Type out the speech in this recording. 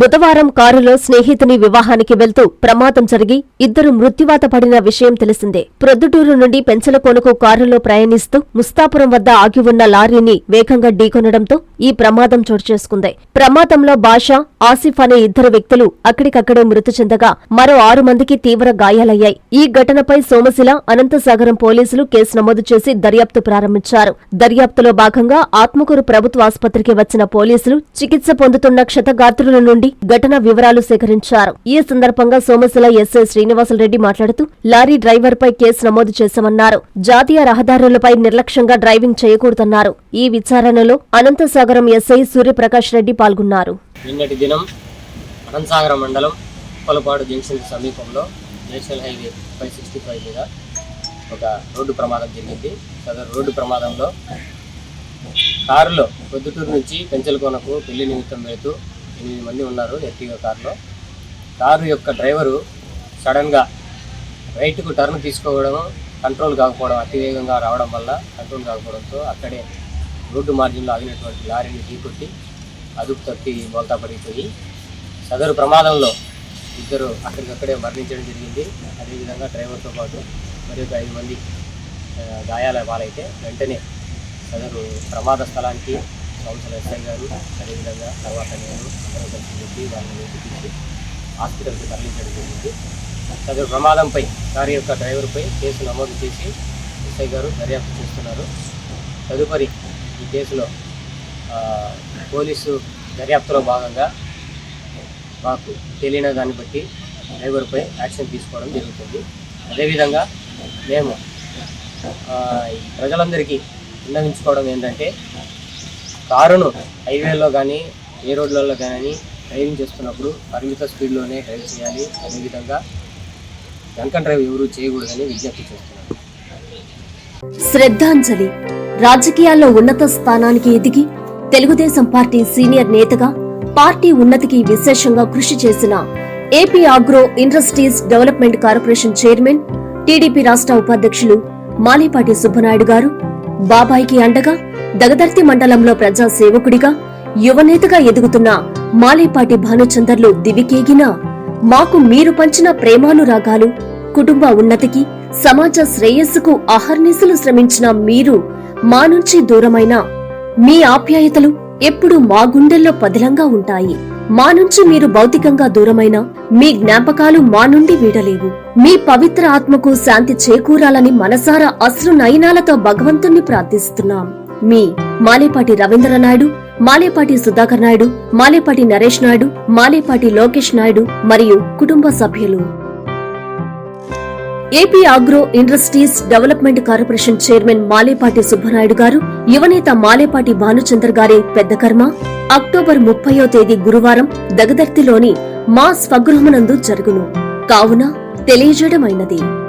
బుధవారం కారులో స్నేహితుని వివాహానికి వెళ్తూ ప్రమాదం జరిగి ఇద్దరు మృత్యువాత పడిన విషయం తెలిసిందే. ప్రొద్దుటూరు నుండి పెంచలకోనకు కారులో ప్రయాణిస్తూ ముస్తాపురం వద్ద ఆగి ఉన్న లారీని వేగంగా ఢీకొనడంతో ఈ ప్రమాదం చోటు చేసుకుంది. ప్రమాదంలో బాషా ఆసిఫ్ అనే ఇద్దరు వ్యక్తులు అక్కడికక్కడే మృతి చెందగా మరో ఆరు మందికి తీవ్ర గాయాలయ్యాయి. ఈ ఘటనపై సోమశిల అనంతసాగరం పోలీసులు కేసు నమోదు చేసి దర్యాప్తు ప్రారంభించారు. దర్యాప్తులో భాగంగా ఆత్మకూరు ప్రభుత్వ ఆసుపత్రికి వచ్చిన పోలీసులు చికిత్స పొందుతున్న క్షతగాత్రుల నుండి ఘటన వివరాలు సేకరించారు. ఈ సందర్భంగా సోమశిల ఎస్ఐ శ్రీనివాసరెడ్డి మాట్లాడుతూ లారీ డ్రైవర్ పై కేసు నమోదు చేశామన్నారు. జాతీయ రహదారులపై నిర్లక్ష్యంగా డ్రైవింగ్ చేయకూడదన్నారు. ఈ విచారణలో అనంతసాగరం ఎస్ఐ సూర్యప్రకాష్ రెడ్డి పాల్గొన్నారు. నిన్నటి దినం అనంతసాగరం మండలం ఉప్పలపాడు జంక్షన్ సమీపంలో national highway five sixty five మీద ఒక రోడ్డు ప్రమాదం జరిగింది. సదరు రోడ్డు ప్రమాదంలో కారులో పొద్దుటూరు నుంచి పెంచలకోనకు పెళ్ళి నిమిత్తం వెళుతూ ఎనిమిది మంది ఉన్నారు ఎర్టిగా కారులో. కారు యొక్క డ్రైవరు సడన్గా రైట్కు టర్న్ తీసుకోవడం కంట్రోల్ కాకపోవడం అతివేగంగా రావడం వల్ల కంట్రోల్ కాకపోవడంతో అక్కడే రోడ్డు మార్జిన్లో ఆగినటువంటి లారీని ఢీకొట్టి అదుపు తప్పి బోల్తా పడిపోయి సదరు ప్రమాదంలో ఇద్దరు అక్కడికక్కడే మరణించడం జరిగింది. అదేవిధంగా డ్రైవర్తో పాటు మరి ఒక ఐదు మంది గాయాల పాలైతే వెంటనే సదరు ప్రమాద స్థలానికి సంవత్సరం ఎస్ఐ గారు అదేవిధంగా తర్వాత నేను అందరూ కలిసి చెప్పి వాళ్ళని వెతికించి హాస్పిటల్కి తరలించడం జరిగింది సదరు ప్రమాదంపై కారు యొక్క డ్రైవర్పై కేసు నమోదు చేసి ఎస్ఐ గారు దర్యాప్తు చేస్తున్నారు. తదుపరి ఈ కేసులో పోలీసు దర్యాప్తులో భాగంగా మాకు తెలియని దాన్ని బట్టి డ్రైవర్పై యాక్షన్ తీసుకోవడం జరుగుతుంది అదేవిధంగా మేము ప్రజలందరికీ విన్నవించుకోవడం ఏంటంటే కారును హైవేలో కానీ ఏ రోడ్లలో కానీ డ్రైవింగ్ చేస్తున్నప్పుడు పరిమిత స్పీడ్లోనే డ్రైవ్ చేయాలి. అదేవిధంగా డ్రంకన్ డ్రైవ్ ఎవరు చేయకూడదని విజ్ఞప్తి చేస్తున్నారు. శ్రద్ధాంజలి రాజకీయాల్లో ఉన్నత స్థానానికి ఎదిగి తెలుగుదేశం పార్టీ సీనియర్ నేతగా పార్టీ ఉన్నతికి విశేషంగా కృషి చేసిన AP agro industries development corporation chairman TDP రాష్ట్ర ఉపాధ్యక్షులు మాలేపాటి సుబ్బనాయుడు గారు బాబాయికి అండగా దగదర్తి మండలంలో ప్రజా సేవకుడిగా యువనేతగా ఎదుగుతున్న మాలేపాటి భానుచందర్లు దివికేగినా మాకు మీరు పంచిన ప్రేమానురాగాలు కుటుంబ ఉన్నతికి సమాజ శ్రేయస్సుకు అహర్నిశలు శ్రమించిన మీరు మా నుంచి దూరమైన మీ ఆప్యాయతలు ఎప్పుడూ మా గుండెల్లో పదిలంగా ఉంటాయి. మా నుంచి మీరు భౌతికంగా దూరమైన మీ జ్ఞాపకాలు మా నుండి వీడలేవు. మీ పవిత్ర ఆత్మకు శాంతి చేకూరాలని మనసారా అశ్రు నయనాలతో భగవంతుణ్ణి ప్రార్థిస్తున్నాం. మీ మాలేపాటి రవీంద్రనాయుడు మాలేపాటి సుధాకర్ నాయుడు మాలేపాటి నరేష్ నాయుడు మాలేపాటి లోకేష్ నాయుడు మరియు కుటుంబ సభ్యులు. AP agro industries development corporation chairman Malepati Subbanaidu గారు యువనేత మాలేపాటి భానుచందర్ గారి పెద్ద కర్మ. అక్టోబర్ ముప్పయో తేదీ గురువారం దగదర్తిలోని మా స్వగృహమునందు జరుగును. కావున తెలియజేయడమైనది.